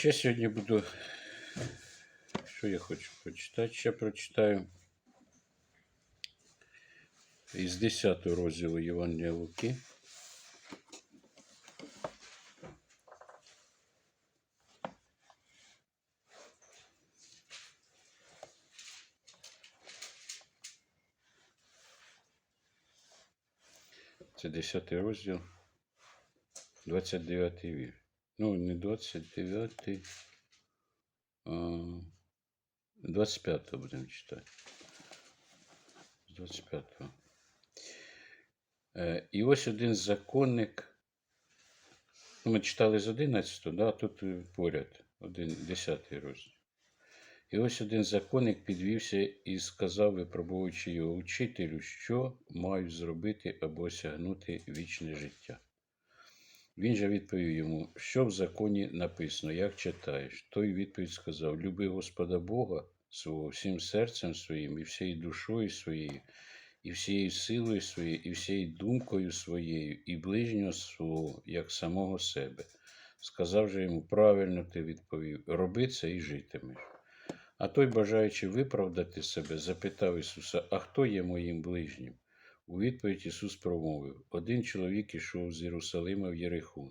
ще сьогодні буду. Що я хочу прочитати? Ще прочитаю. Із 10 розділу Євангелія Луки. Це 10 розділ. 29 вір. Ну, не 29, а 25 будемо читати. З 25. Е, І ось один законник. Ну, ми читали з 11, да, тут поряд, один 10 розділ. І ось один законник підвівся і сказав, випробуючи його учителю, що маю зробити або осягнути вічне життя. Він же відповів йому, що в законі написано, як читаєш. Той відповідь сказав: Люби Господа Бога свого всім серцем своїм, і всією душою своєю, і всією силою своєю, і всією думкою своєю, і ближнього свого, як самого себе. Сказав же йому, правильно ти відповів, роби це і житимеш. А той, бажаючи виправдати себе, запитав Ісуса, а хто є моїм ближнім? У відповідь Ісус промовив: Один чоловік ішов з Єрусалима в Єрихун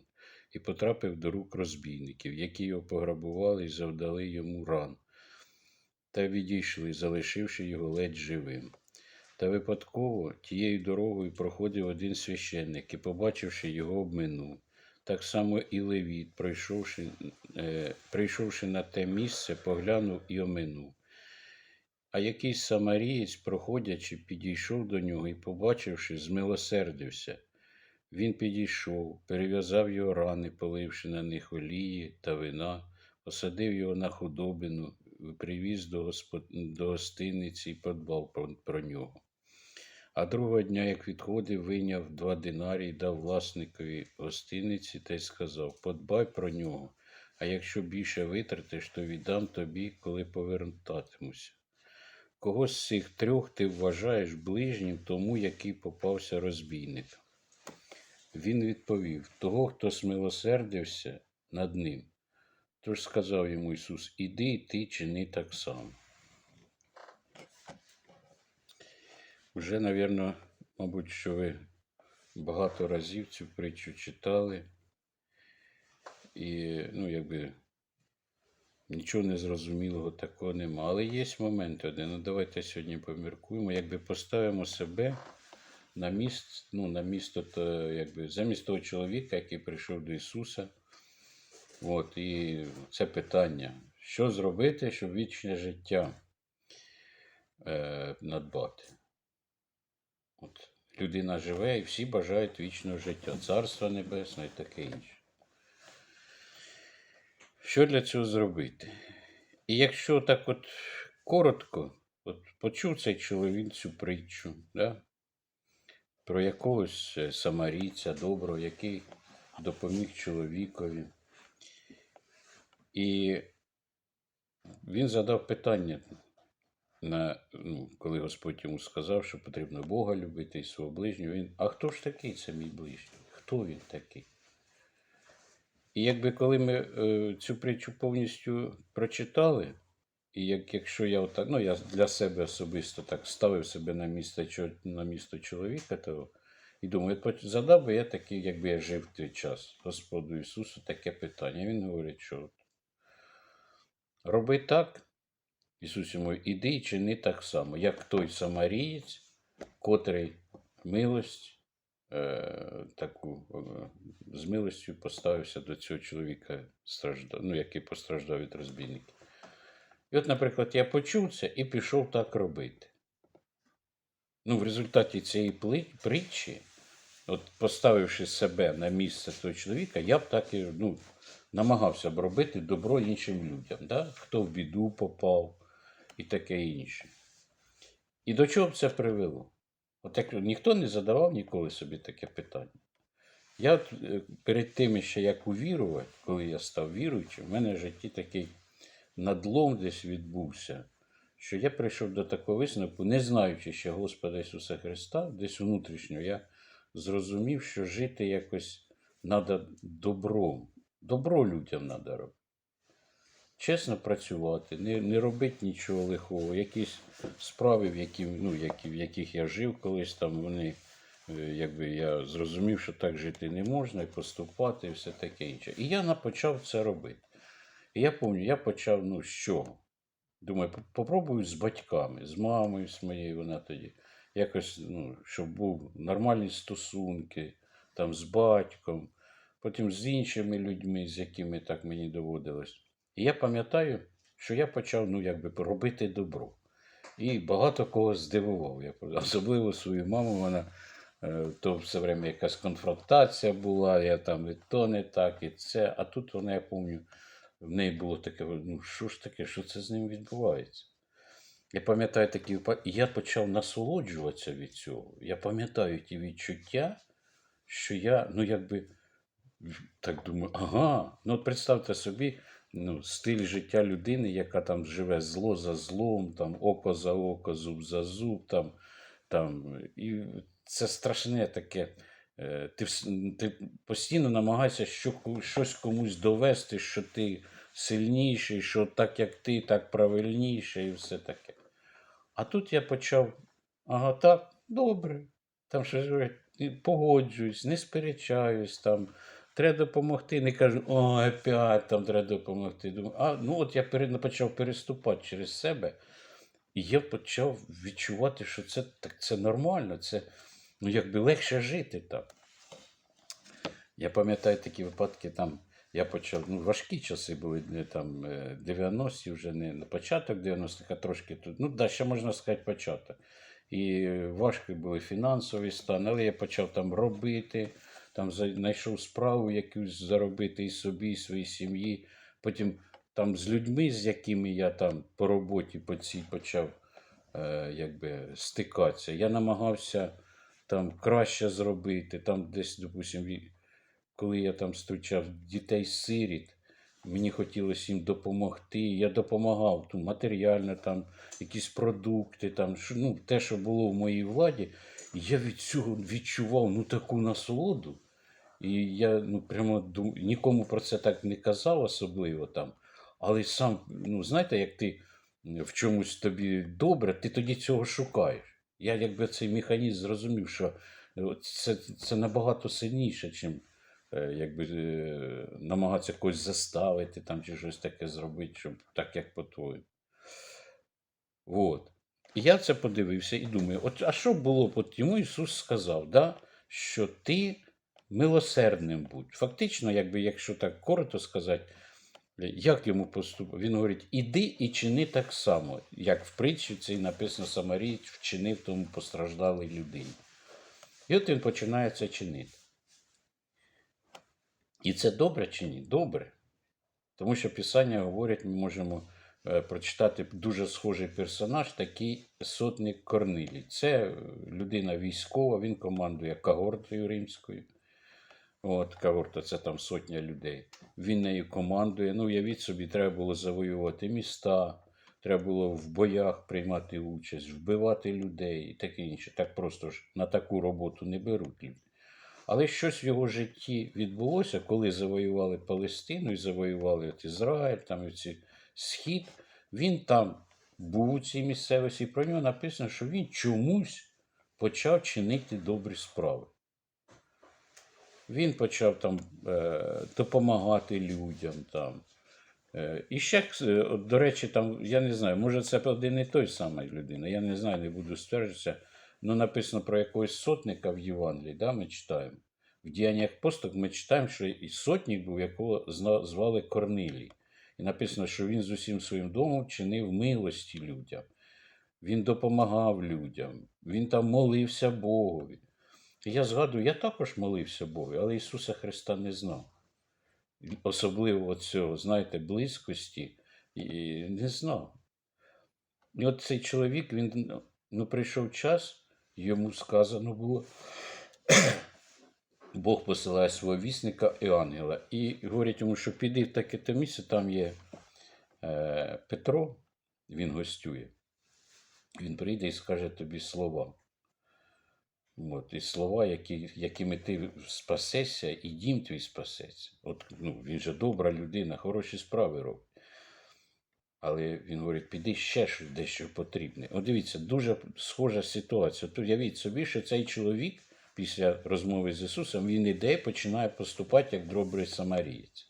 і потрапив до рук розбійників, які його пограбували і завдали йому ран, та відійшли, залишивши його ледь живим. Та випадково тією дорогою проходив один священник і, побачивши його, обминув. Так само і Левіт, прийшовши, е, прийшовши на те місце, поглянув і оминув. А якийсь самарієць, проходячи, підійшов до нього і, побачивши, змилосердився. Він підійшов, перев'язав його рани, поливши на них олії та вина, посадив його на худобину, привіз до, господ... до гостиниці і подбав про, нього. А другого дня, як відходив, вийняв два динарі і дав власникові гостиниці та й сказав: Подбай про нього, а якщо більше витратиш, то віддам тобі, коли повертатимуся. Кого з цих трьох ти вважаєш ближнім тому, який попався розбійник? Він відповів: того, хто смилосердився над ним. Тож сказав йому Ісус: Іди і ти чини так само. Вже, навірно, мабуть, що ви багато разів цю притчу читали. І, ну, якби нічого незрозумілого такого нема. Але є момент один. Ну, давайте сьогодні поміркуємо. Якби поставимо себе на місце, ну, на місто, то, якби, замість того чоловіка, який прийшов до Ісуса. От, і це питання. Що зробити, щоб вічне життя е, надбати? От, людина живе і всі бажають вічного життя, царства небесного і таке інше. Що для цього зробити? І якщо так от коротко, от почув цей чоловік цю притчу, да? про якогось е, самарійця доброго, який допоміг чоловікові. І він задав питання, на, ну, коли Господь йому сказав, що потрібно Бога любити і свого ближнього. Він, а хто ж такий це мій ближній? Хто він такий? І якби коли ми е, цю притчу повністю прочитали, і як, якщо я отак, ну я для себе особисто так ставив себе на місце на місто чоловіка, то і думаю, задав би я такий, якби я жив в той час, Господу Ісусу, таке питання. Він говорить, що роби так, Ісус йому, іди і чини так само, як той самарієць, котрий милость таку е, з милостю поставився до цього чоловіка, ну, який постраждав від розбійників. І от, наприклад, я почув це і пішов так робити. Ну, в результаті цієї притчі, от поставивши себе на місце того чоловіка, я б так і ну, намагався б робити добро іншим людям, да? хто в біду попав і таке інше. І до чого б це привело? От як ніхто не задавав ніколи собі таке питання. Я е, перед тим, ще як увірувати, коли я став віруючим, в мене в житті такий надлом десь відбувся, що я прийшов до такого висновку, не знаючи ще Господа Ісуса Христа, десь внутрішньо, я зрозумів, що жити якось треба добром. Добро людям треба робити. Чесно працювати, не, не робити нічого лихого. Якісь справи, в, які, ну, які, в яких я жив колись, там вони, е, якби я зрозумів, що так жити не можна, і поступати, і все таке інше. І я почав це робити. І я пам'ятаю, я почав ну, з чого? Думаю, «По- попробую з батьками, з мамою з моєю, вона тоді. Якось, ну, щоб був нормальні стосунки там, з батьком, потім з іншими людьми, з якими так мені доводилось. І я пам'ятаю, що я почав ну, якби, робити добро. І багато кого здивував. Я, особливо свою маму, вона е, то все время якась конфронтація була, я там і то не так, і це. А тут вона, я пам'ятаю, в неї було таке, ну що ж таке, що це з ним відбувається? Я пам'ятаю такі я почав насолоджуватися від цього. Я пам'ятаю ті відчуття, що я, ну якби так думаю, ага. Ну от представте собі, ну, стиль життя людини, яка там живе зло за злом, там око за око, зуб за зуб, там, там, і це страшне таке. Е, Ти, ти постійно намагаєшся що, щось комусь довести, що ти сильніший, що так як ти, так правильніше і все таке. А тут я почав, ага, так, добре. Там щось погоджуюсь, не сперечаюсь, там, треба допомогти. Не кажу, о, опять там треба допомогти. Думаю, а ну от я почав переступати через себе, і я почав відчувати, що це так це нормально, це ну, якби легше жити так. Я пам'ятаю такі випадки, там я почав, ну, важкі часи були, там е, 90-ті, вже не на початок 90-х, а трошки тут. Ну, да, ще можна сказати початок. І е, важкі були фінансові стани, але я почав там робити, там знайшов справу якусь заробити і собі, і своїй сім'ї. Потім там з людьми, з якими я там по роботі по цій почав е, якби, стикатися, я намагався там краще зробити, там десь, допустим, коли я там зустрічав дітей-сиріт, мені хотілося їм допомогти. Я допомагав ну, матеріально, там, якісь продукти, там, ну, те, що було в моїй владі. Я від цього відчував ну, таку насолоду. І я ну, прямо дум... нікому про це так не казав, особливо там. Але сам, ну, знаєте, як ти в чомусь тобі добре, ти тоді цього шукаєш. Я якби цей механізм зрозумів, що е, це, це набагато сильніше, чим е, якби, е, намагатися когось заставити там, чи щось таке зробити, щоб так, як по-твоєму. От. І я це подивився і думаю, от, а що було б, от йому Ісус сказав, да, що ти милосердним будь. Фактично, якби, якщо так коротко сказати, як йому поступив? Він говорить: іди і чини так само, як в притчі цій написано Самарій вчинив тому постраждалій людині. І от він починає це чинити. І це добре чи ні? Добре. Тому що Писання говорять, ми можемо прочитати дуже схожий персонаж, такий сотник Корнилій. Це е, людина військова, він командує когортою римською. От, когорта це там сотня людей. Він нею командує. Ну, уявіть собі, треба було завоювати міста, треба було в боях приймати участь, вбивати людей і таке інше. Так просто ж на таку роботу не беруть люди. Але щось в його житті відбулося, коли завоювали Палестину і завоювали от Ізраїль, там і ці схід. Він там був у цій місцевості, і про нього написано, що він чомусь почав чинити добрі справи. Він почав там е, допомагати людям. Там. Е, і ще, е, до речі, там, я не знаю, може це один і той самий людина, я не знаю, не буду стверджуватися. Ну, написано про якогось сотника в Євангелії, да, ми читаємо. В діяннях апостолів ми читаємо, що і сотник був, якого звали Корнилій. І написано, що він з усім своїм домом чинив милості людям. Він допомагав людям, він там молився Богові. Я згадую, я також молився Богу, але Ісуса Христа не знав. Особливо цього, знаєте, близькості і не знав. І от цей чоловік, він ну, прийшов час, йому сказано було, Бог посилає свого вісника і ангела. І говорить йому, що піди в таке-то місце, там є е, Петро, він гостює. Він прийде і скаже тобі слова. От, і слова, які, якими ти спасешся, і дім твій спасеться. От, ну, він же добра людина, хороші справи робить. Але він говорить, піди ще дещо потрібне. От дивіться, дуже схожа ситуація. От уявіть собі, що цей чоловік після розмови з Ісусом він іде і починає поступати як добрий самарієць.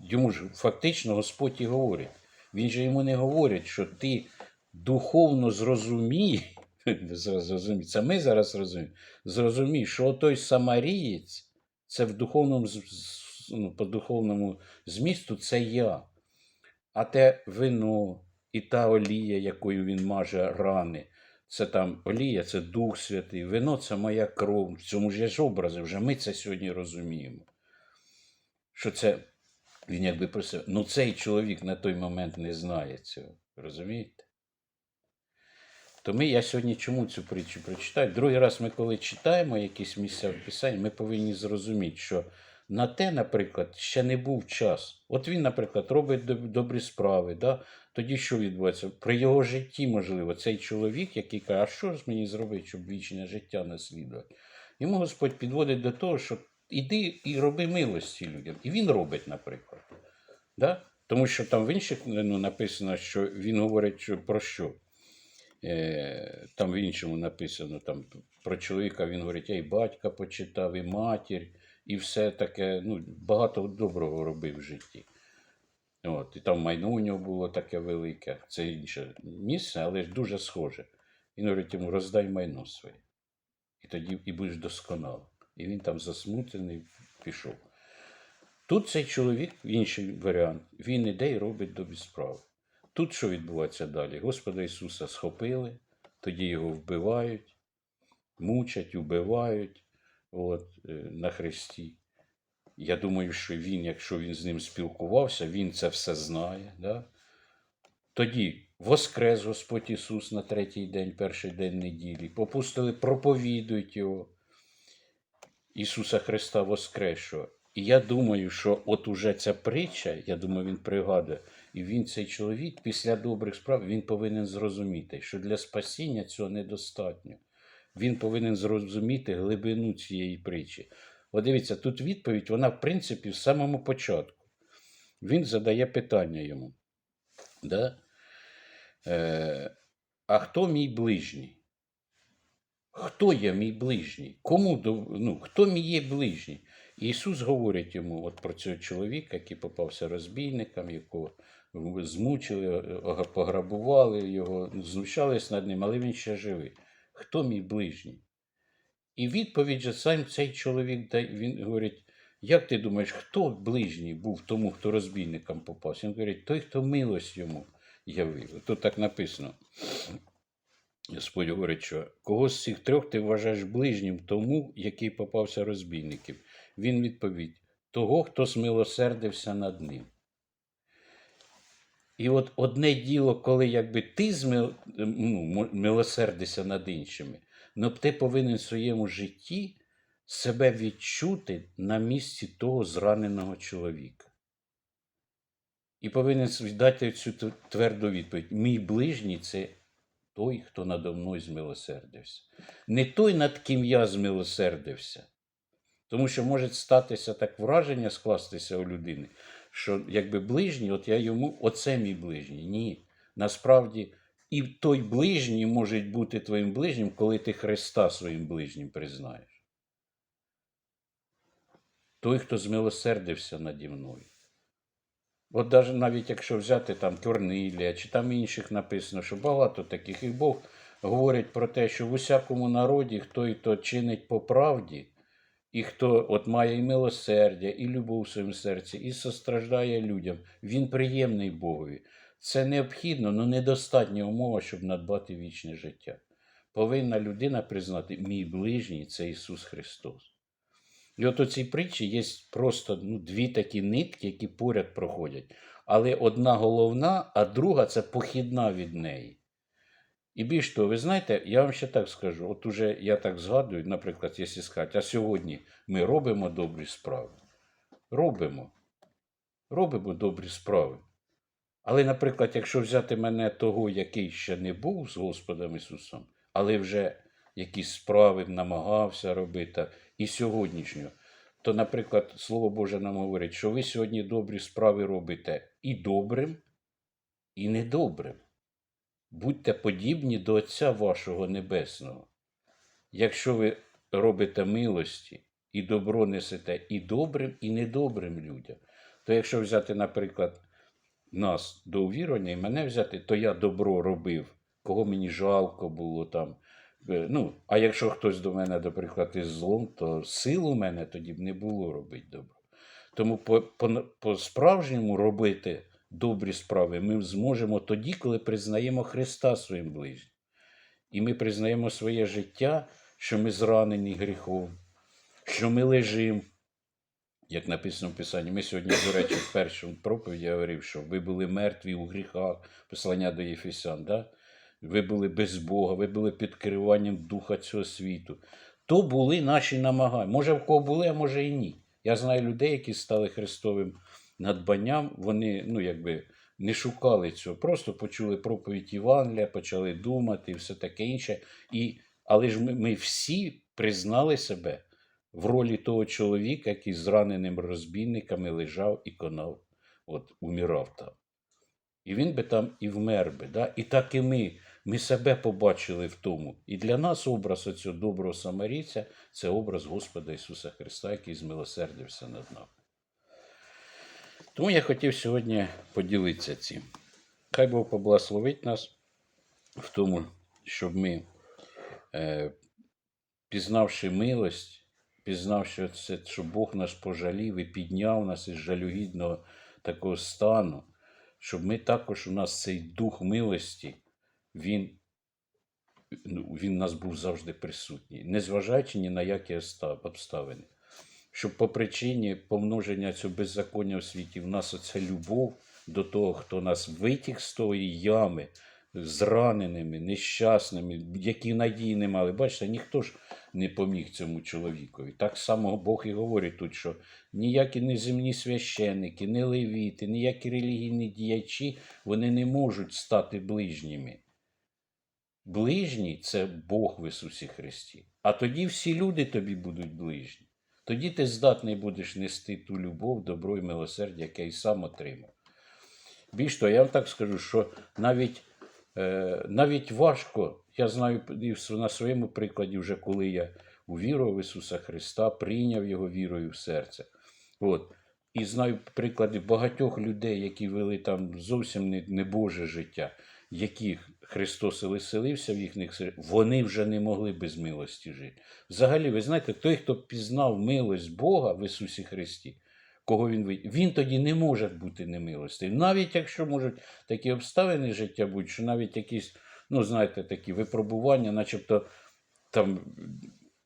Йому ж фактично Господь і говорить. Він же йому не говорить, що ти духовно зрозумій, це ми зараз розуміємо, зрозумій, що той самарієць, це в духовному, ну, по духовному змісту, це я. А те вино і та олія, якою він маже рани, це там олія, це Дух Святий, вино це моя кров. В цьому ж є ж образи, вже ми це сьогодні розуміємо. Що це він якби просив. Ну цей чоловік на той момент не знає цього. Розумієте? То ми, я сьогодні чому цю притчу прочитаю? Другий раз ми, коли читаємо якісь місця в Писанні, ми повинні зрозуміти, що на те, наприклад, ще не був час. От він, наприклад, робить добрі справи. Да? Тоді що відбувається? При його житті, можливо, цей чоловік, який каже, а що ж мені зробити, щоб вічне життя наслідувати? Йому Господь підводить до того, що іди і роби милості людям. І він робить, наприклад. Да? Тому що там в інших ну, написано, що він говорить що, про що? Е, там в іншому написано там, про чоловіка, він говорить, я і батька почитав, і матір, і все таке, ну, багато доброго робив в житті. От, і там майно у нього було таке велике, це інше місце, але ж дуже схоже. Він говорить йому, роздай майно своє. І тоді і будеш досконалим. І він там засмутений пішов. Тут цей чоловік, інший варіант, він іде і робить добрі справи. Тут що відбувається далі? Господа Ісуса схопили, тоді його вбивають, мучать, вбивають от, е, на хресті. Я думаю, що він, якщо він з ним спілкувався, він це все знає. Да? Тоді воскрес Господь Ісус на третій день, перший день неділі. Попустили, проповідують його. Ісуса Христа Воскресшого. І я думаю, що от уже ця притча, я думаю, він пригадує, і він, цей чоловік, після добрих справ, він повинен зрозуміти, що для спасіння цього недостатньо. Він повинен зрозуміти глибину цієї притчі. От дивіться, тут відповідь, вона, в принципі, в самому початку. Він задає питання йому. Да? Е, а хто мій ближній? Хто є мій ближній? Кому ну, хто мій є ближній? Ісус говорить йому от про цього чоловіка, який попався розбійникам, якого змучили, пограбували його, знущались над ним, але він ще живий. Хто мій ближній? І відповідь же сам цей чоловік він говорить: як ти думаєш, хто ближній був тому, хто розбійникам попався? Він говорить, той, хто милость йому явив. Тут так написано. Господь говорить, що кого з цих трьох ти вважаєш ближнім тому, який попався розбійників? Він відповідь: того, хто змилосердився над ним. І от одне діло, коли якби ти змил, ну, милосердишся над іншими, але ти повинен в своєму житті себе відчути на місці того зраненого чоловіка. І повинен дати цю тверду відповідь: мій ближній це той, хто надо мною змилосердився. Не той, над ким я змилосердився. Тому що може статися так враження скластися у людини, що якби ближній, от я йому, оце мій ближній. Ні. Насправді, і той ближній може бути твоїм ближнім, коли ти Христа своїм ближнім признаєш. Той, хто змилосердився наді мною. От навіть якщо взяти там Корнилія чи там інших написано, що багато таких, і Бог говорить про те, що в усякому народі хто і то чинить по правді, і хто от має і милосердя, і любов в своєму серці, і состраждає людям, він приємний Богові. Це необхідно, але недостатня умова, щоб надбати вічне життя. Повинна людина признати, мій ближній це Ісус Христос. І от у цій притчі є просто ну, дві такі нитки, які поряд проходять. Але одна головна, а друга це похідна від неї. І більш того, ви знаєте, я вам ще так скажу: от уже я так згадую, наприклад, якщо сказати, а сьогодні ми робимо добрі справи. Робимо. Робимо добрі справи. Але, наприклад, якщо взяти мене того, який ще не був з Господом Ісусом, але вже якісь справи намагався робити, і сьогоднішнього, то, наприклад, Слово Боже нам говорить, що ви сьогодні добрі справи робите і добрим, і недобрим. Будьте подібні до Отця вашого Небесного. Якщо ви робите милості і добро несете і добрим, і недобрим людям, то якщо взяти, наприклад, нас до увірування і мене взяти, то я добро робив, кого мені жалко було там. Е, Ну, а якщо хтось до мене, наприклад, із злом, то сил у мене тоді б не було робити добро. Тому по, по, по-справжньому робити добрі справи ми зможемо тоді, коли признаємо Христа своїм ближнім. І ми признаємо своє життя, що ми зранені гріхом, що ми лежимо. Як написано в Писанні, ми сьогодні, до речі, в першому проповіді я говорив, що ви були мертві у гріхах, послання до Єфесян, да? ви були без Бога, ви були під керуванням Духа цього світу. То були наші намагання. Може, в кого були, а може і ні. Я знаю людей, які стали Христовим надбанням, вони ну, якби, не шукали цього, просто почули проповідь Євангелія, почали думати і все таке інше. І, але ж ми, ми всі признали себе в ролі того чоловіка, який з раненим розбійниками лежав і конав, от, умирав там. І він би там і вмер би. Да? І так і ми. Ми себе побачили в тому. І для нас образ оцього доброго самарійця це образ Господа Ісуса Христа, який змилосердився над нами. Тому я хотів сьогодні поділитися цим. Хай Бог поблагословить нас в тому, щоб ми, е, пізнавши милость, пізнавши це, що Бог нас пожалів і підняв нас із жалюгідного такого стану, щоб ми також у нас цей дух милості, він, ну, він нас був завжди присутній, незважаючи ні на які обставини. Щоб по причині помноження цього беззаконня у світі в нас оця любов до того, хто нас витяг з тої ями, зраненими, нещасними, які надії не мали. Бачите, ніхто ж не поміг цьому чоловікові. Так само Бог і говорить тут, що ніякі неземні священники, не левіти, ніякі релігійні діячі вони не можуть стати ближніми. Ближній це Бог в Ісусі Христі. А тоді всі люди тобі будуть ближні. Тоді ти здатний будеш нести ту любов, добро і милосердя, яке і сам отримав. Більш того, я вам так скажу, що навіть, навіть важко, я знаю на своєму прикладі, вже коли я увірував в Ісуса Христа, прийняв Його вірою в серце. От. І знаю приклади багатьох людей, які вели там зовсім не, Боже життя, яких Христос веселився в їхніх серцях, вони вже не могли без милості жити. Взагалі, ви знаєте, той, хто пізнав милость Бога в Ісусі Христі, кого він видів, він тоді не може бути немилостивим. Навіть якщо можуть такі обставини життя бути, що навіть якісь, ну знаєте, такі випробування, начебто там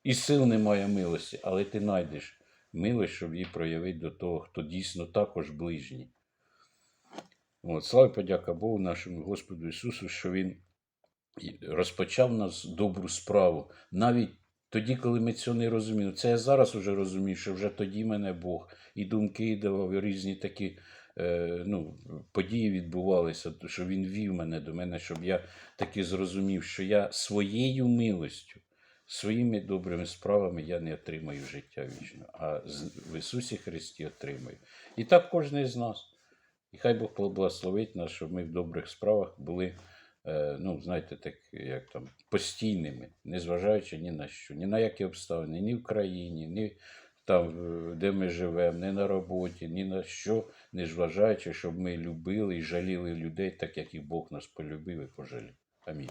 і сил немає милості, але ти знайдеш милость, щоб її проявити до того, хто дійсно також ближній. От, слава подяка Богу нашому Господу Ісусу, що Він розпочав нас добру справу. Навіть тоді, коли ми цього не розуміли. Це я зараз вже розумію, що вже тоді мене Бог і думки давав, і різні такі е, ну, події відбувалися, що Він вів мене до мене, щоб я таки зрозумів, що я своєю милостю, своїми добрими справами я не отримаю життя вічно, а в Ісусі Христі отримаю. І так кожен з нас. І хай Бог благословить нас, щоб ми в добрих справах були, ну, знаєте, так, як там, постійними, незважаючи ні на що, ні на які обставини, ні в країні, ні там, е, де ми живемо, ні на роботі, ні на що, незважаючи, щоб ми любили і жаліли людей, так як і Бог нас полюбив і пожалів. Амінь.